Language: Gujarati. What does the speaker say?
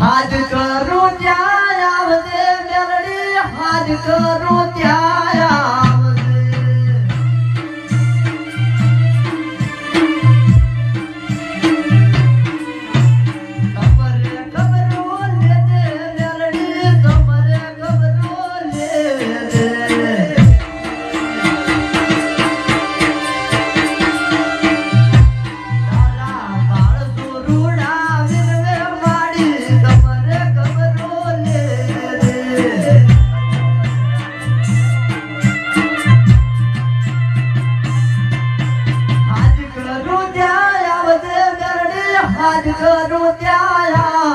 હાજ કરું ત્યાં આવજે મેલડી હાજ કરું ત્યાં હાજ કરું ત્યાં